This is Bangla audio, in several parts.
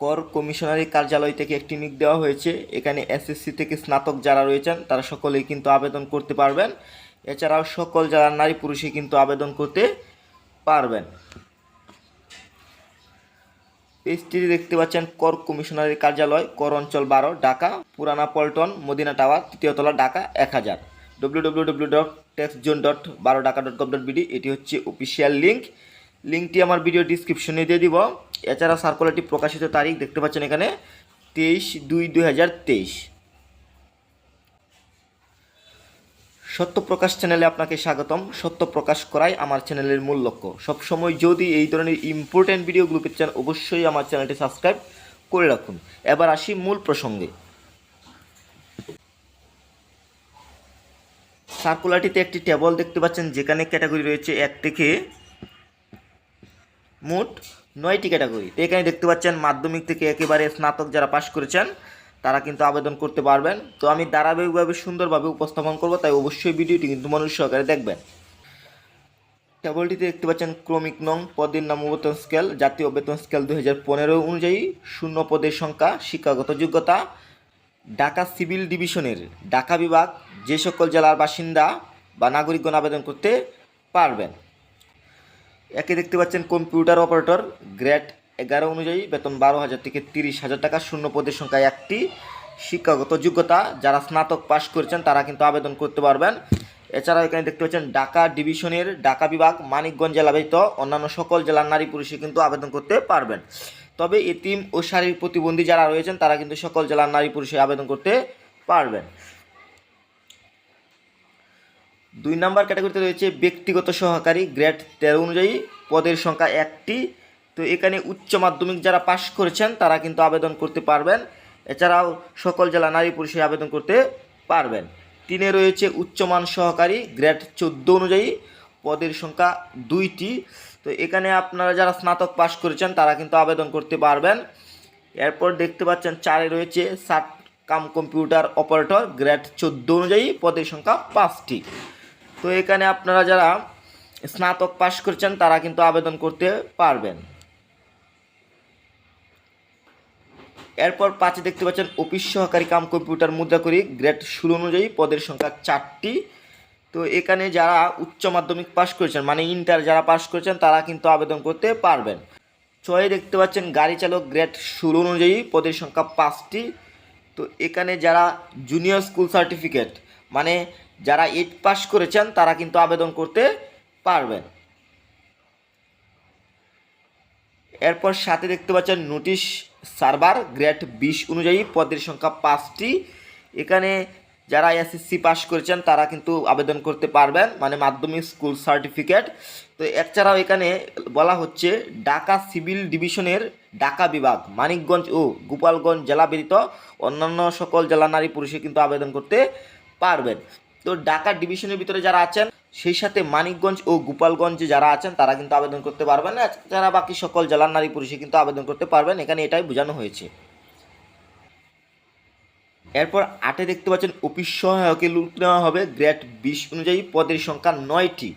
কর কমিশনারি কার্যালয় থেকে একটি নিক দেওয়া হয়েছে। এখানে এসএসসি থেকে স্নাতক যারা রয়েছেন, তারা সকলেই কিন্তু আবেদন করতে পারবেন। এছাড়াও সকল যারা নারী পুরুষে কিন্তু আবেদন করতে পারবেন। পেজটি দেখতে পাচ্ছেন কর কমিশনারের কার্যালয়, কর অঞ্চল বারো, ঢাকা, পুরানা পল্টন, মদিনা টাওয়ার, তৃতীয় তলা, ঢাকা, এক হাজার। W W W dot tax zone dot বারো Dhaka dot gov dot BD এটি হচ্ছে অফিসিয়াল লিঙ্ক লিঙ্কটি আমার ভিডিও ডিসক্রিপশনে দিয়ে দিব। এছাড়া সার্কুলারটি প্রকাশিত তারিখ দেখতে পাচ্ছেন এখানে তেইশ দুই দুই হাজার তেইশ। সত্য প্রকাশ চ্যানেলে আপনাকে স্বাগতম। সত্য প্রকাশ করাই আমার চ্যানেলের মূল লক্ষ্য। সবসময় যদি এই ধরনের ইম্পর্টেন্ট ভিডিওগুলো পেতে চান, অবশ্যই আমার চ্যানেলটি সাবস্ক্রাইব করে রাখুন। এবার আসি মূল প্রসঙ্গে। সার্কুলারটিতে একটি টেবল দেখতে পাচ্ছেন, যেখানে ক্যাটাগরি রয়েছে এক থেকে মোট নয়টি ক্যাটাগরি। তো এখানে দেখতে পাচ্ছেন মাধ্যমিক থেকে একেবারে স্নাতক যারা পাশ করেছেন, তারা কিন্তু আবেদন করতে পারবেন। তো আমি ধারাবাহিকভাবে সুন্দরভাবে উপস্থাপন করব, তাই অবশ্যই ভিডিওটি কিন্তু মানুষ সহকারে দেখবেন। টেবলটিতে দেখতে পাচ্ছেন ক্রমিক নং, পদের নাম বেতন স্কেল, জাতীয় বেতন স্কেল দু হাজার পনেরো অনুযায়ী শূন্য পদের সংখ্যা, শিক্ষাগত যোগ্যতা, ঢাকা সিভিল ডিভিশনের, ঢাকা বিভাগ, যে সকল জেলার বাসিন্দা বা নাগরিকগণ আবেদন করতে পারবেন। একে দেখতে পাচ্ছেন কম্পিউটার অপারেটর, গ্রেড এগারো অনুযায়ী, বেতন বারো হাজার থেকে তিরিশ হাজার টাকা, শূন্য পদের সংখ্যা একটি। শিক্ষাগত যোগ্যতা, যারা স্নাতক পাশ করেছেন, তারা কিন্তু আবেদন করতে পারবেন। এছাড়াও এখানে দেখতে পাচ্ছেন ঢাকা ডিভিশনের ঢাকা বিভাগ, মানিকগঞ্জ জেলা ব্যতীত অন্যান্য সকল জেলার নারী পুরুষে কিন্তু আবেদন করতে পারবেন। তবে এতিম ও শারীরিক প্রতিবন্ধী যারা রয়েছেন, তারা কিন্তু সকল জেলার নারী পুরুষে আবেদন করতে পারবেন। দুই নাম্বার ক্যাটাগরিতে রয়েছে ব্যক্তিগত সহকারী গ্রেড তেরো অনুযায়ী পদের সংখ্যা একটি। তো এখানে উচ্চ মাধ্যমিক যারা পাশ করেছেন, তারা কিন্তু আবেদন করতে পারবেন। এছাড়াও সকল জেলা নারী পুরুষে আবেদন করতে পারবেন। তিনে রয়েছে উচ্চমান সহকারী গ্রেড চোদ্দ অনুযায়ী পদের সংখ্যা দুইটি। তো এখানে আপনারা যারা স্নাতক পাশ করেছেন, তারা কিন্তু আবেদন করতে পারবেন। এরপর দেখতে পাচ্ছেন চারে রয়েছে সাত কাম কম্পিউটার অপারেটর, গ্রেড চোদ্দ অনুযায়ী পদের সংখ্যা পাঁচটি। তো এখানে আপনারা যারা স্নাতক পাশ করেছেন, তারা কিন্তু আবেদন করতে পারবেন। এরপর পাঁচে দেখতে পাচ্ছেন, অফিস সহকারী কাম কম্পিউটার মুদ্রাকরি গ্রেড ষোলো অনুযায়ী পদের সংখ্যা চারটি। তো এখানে যারা উচ্চ মাধ্যমিক পাশ করেছেন মানে ইন্টার যারা পাশ করেছেন, তারা কিন্তু আবেদন করতে পারবেন। ছয়ে দেখতে পাচ্ছেন, গাড়ি চালক গ্রেড ষোলো অনুযায়ী পদের সংখ্যা পাঁচটি। তো এখানে যারা জুনিয়র স্কুল সার্টিফিকেট মানে যারা এইট পাস করেছেন, তারা কিন্তু আবেদন করতে পারবেন। এরপর সাথে দেখতে পাচ্ছেন নোটিশ সার্ভার গ্রেড বিশ অনুযায়ী পদের সংখ্যা পাঁচটি। এখানে যারা এসএসসি পাস করেছেন, তারা কিন্তু আবেদন করতে পারবেন মানে মাধ্যমিক স্কুল সার্টিফিকেট তো এছাড়াও এখানে বলা হচ্ছে, ঢাকা সিভিল ডিভিশনের ঢাকা বিভাগ, মানিকগঞ্জ ও গোপালগঞ্জ জেলা ব্যতীত অন্যান্য সকল জেলা নারী পুরুষে কিন্তু আবেদন করতে পারবেন। তো ঢাকা ডিভিশনের ভিতরে যারা আছেন, সেই সাথে মানিকগঞ্জ ও গোপালগঞ্জে যারা আছেন, তারা কিন্তু আবেদন করতে পারবেন না। যারা বাকি সকল জেলার নারী পুরুষে কিন্তু আবেদন করতে পারবেন। এখানে এটাই বোঝানো হয়েছে। এরপর আটে দেখতে পাচ্ছেন, অফিস সহায়কে লুট নেওয়া হবে। গ্রেড বিশ অনুযায়ী পদের সংখ্যা নয়টি।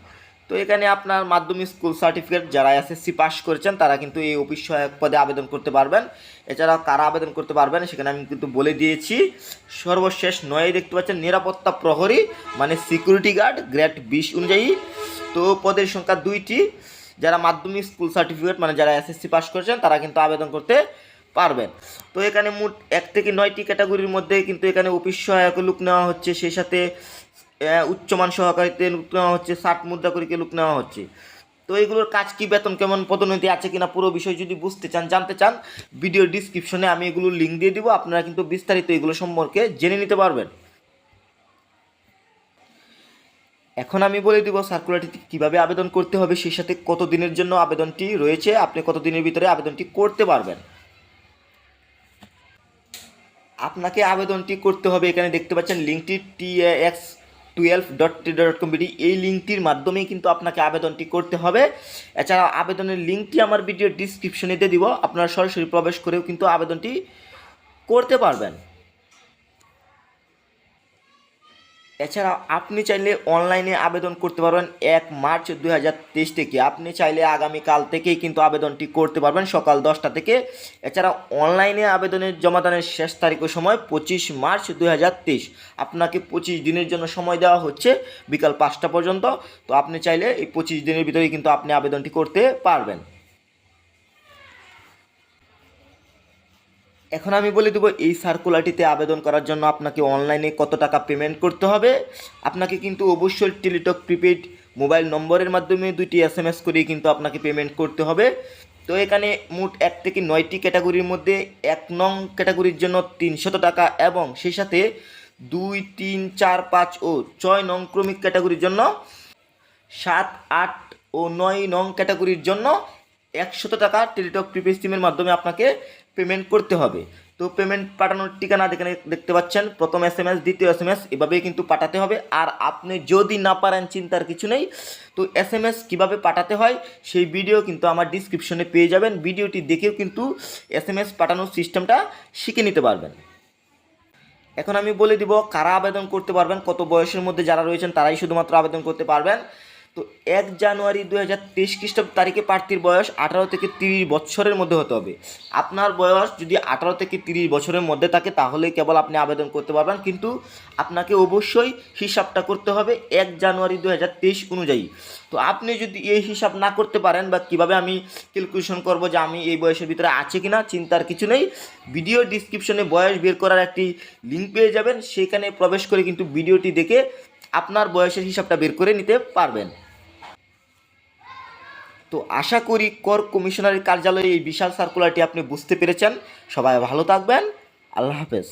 তো এখানে আপনার মাধ্যমিক স্কুল সার্টিফিকেট যারা এসএসসি পাস করেছেন, তারা কিন্তু এই অফিস সহায়ক পদে আবেদন করতে পারবেন। এছাড়াও কারা আবেদন করতে পারবেন সেখানে আমি কিন্তু বলে দিয়েছি। সর্বশেষ নয় দেখতে পাচ্ছেন, নিরাপত্তা প্রহরী মানে সিকিউরিটি গার্ড গ্রেড বিশ অনুযায়ী। তো পদের সংখ্যা দুইটি। যারা মাধ্যমিক স্কুল সার্টিফিকেট মানে যারা এসএসসি পাস করেছেন, তারা কিন্তু আবেদন করতে পারবেন। তো এখানে মোট এক থেকে নয়টি ক্যাটাগরির মধ্যে কিন্তু এখানে অফিস সহায়ক লুক নেওয়া হচ্ছে। সেই সাথে উচ্চমান সহকারীতে লুক নেওয়া হচ্ছে, ষাট মুদ্রা করিকে লুক নেওয়া হচ্ছে। তো এগুলোর কাজ কি, বেতন কেমন, পদোন্নতি আছে কিনা, পুরো বিষয় যদি বুঝতে চান, জানতে চান ভিডিও ডিসক্রিপশনে আমি এগুলো লিঙ্ক দিয়ে দিব, আপনারা কিন্তু বিস্তারিত এগুলো সম্পর্কে জেনে নিতে পারবেন। এখন আমি বলে দিব সার্কুলারটি কীভাবে আবেদন করতে হবে, সেই সাথে কত দিনের জন্য আবেদনটি রয়েছে, আপনি কত দিনের ভিতরে আবেদনটি করতে পারবেন। আপনাকে আবেদনটি করতে হবে, এখানে দেখতে পাচ্ছেন লিঙ্কটি T X twelve dot T dot com BD এই লিঙ্কটির মাধ্যমেই কিন্তু আপনাকে আবেদনটি করতে হবে। এছাড়া আবেদনের লিঙ্কটি আমার ভিডিও ডিসক্রিপশনে দিয়ে দিব। আপনারা সরাসরি প্রবেশ করেও কিন্তু আবেদনটি করতে পারবেন। এছাড়া আপনি চাইলে অনলাইনে আবেদন করতে পারবেন এক মার্চ দু হাজার তেইশ থেকে। আপনি চাইলে আগামীকাল থেকেই কিন্তু আবেদনটি করতে পারবেন, সকাল দশটা থেকে। এছাড়া অনলাইনে আবেদনের জমাদানের শেষ তারিখের সময় পঁচিশ মার্চ দু হাজার তেইশ। আপনাকে পঁচিশ দিনের জন্য সময় দেওয়া হচ্ছে বিকাল পাঁচটা পর্যন্ত। তো আপনি চাইলে এই পঁচিশ দিনের ভিতরেই কিন্তু আপনি আবেদনটি করতে পারবেন। এখন আমি বলে দেবো, এই সার্কুলারটিতে আবেদন করার জন্য আপনাকে অনলাইনে কত টাকা পেমেন্ট করতে হবে। আপনাকে কিন্তু অবশ্যই টেলিটক প্রিপেড মোবাইল নম্বরের মাধ্যমে দুইটি এস এম এস করেই কিন্তু আপনাকে পেমেন্ট করতে হবে। তো এখানে মোট এক থেকে নয়টি ক্যাটাগরির মধ্যে এক নং ক্যাটাগরির জন্য তিনশত টাকা এবং সেই সাথে দুই, তিন, চার, পাঁচ ও ছয় নং ক্রমিক ক্যাটাগরির জন্য সাত, আট ও নয় নং ক্যাটাগরির জন্য একশত টাকা টেলিটক প্রিপেড সিমের মাধ্যমে আপনাকে পেমেন্ট করতে হবে। তো পেমেন্ট পাঠানোর ঠিকানা এখানে দেখতে পাচ্ছেন, প্রথম এস এম এস দ্বিতীয় এস এম এস এভাবেই কিন্তু পাঠাতে হবে। আর আপনি যদি না পারেন, চিন্তার কিছু নেই। তো এস এম এস কীভাবে পাঠাতে হয়, সেই ভিডিও কিন্তু আমার ডিসক্রিপশনে পেয়ে যাবেন। ভিডিওটি দেখেও কিন্তু এস এম এস পাঠানোর সিস্টেমটা শিখে নিতে পারবেন। এখন আমি বলে দিব, কারা আবেদন করতে পারবেন, কত বয়সের মধ্যে যারা রয়েছেন, তারাই শুধুমাত্র আবেদন করতে পারবেন। তো এক জানুয়ারি দু হাজার তেইশ খ্রিস্টাব্দ তারিখে প্রার্থীর বয়স আঠারো থেকে তিরিশ বছরের মধ্যে হতে হবে। আপনার বয়স যদি আঠারো থেকে তিরিশ বছরের মধ্যে থাকে, তাহলে কেবল আপনি আবেদন করতে পারবেন। কিন্তু আপনাকে অবশ্যই হিসাবটা করতে হবে এক জানুয়ারি দু হাজার তেইশ অনুযায়ী। তো আপনি যদি এই হিসাব না করতে পারেন বা কীভাবে আমি ক্যালকুলেশন করব যে আমি এই বয়সের ভিতরে আছে কি না চিন্তার কিছু নেই। ভিডিও ডিসক্রিপশনে বয়স বের করার একটি লিঙ্ক পেয়ে যাবেন। সেখানে প্রবেশ করে কিন্তু ভিডিওটি দেখে আপনার বয়সের হিসাবটা বের করে নিতে পারবেন। তো আশা করি কর কমিশনারের কার্যালয়ে এই বিশাল সার্কুলারটি আপনি বুঝতে পেরেছেন। সবাই ভালো থাকবেন। আল্লাহ হাফেজ।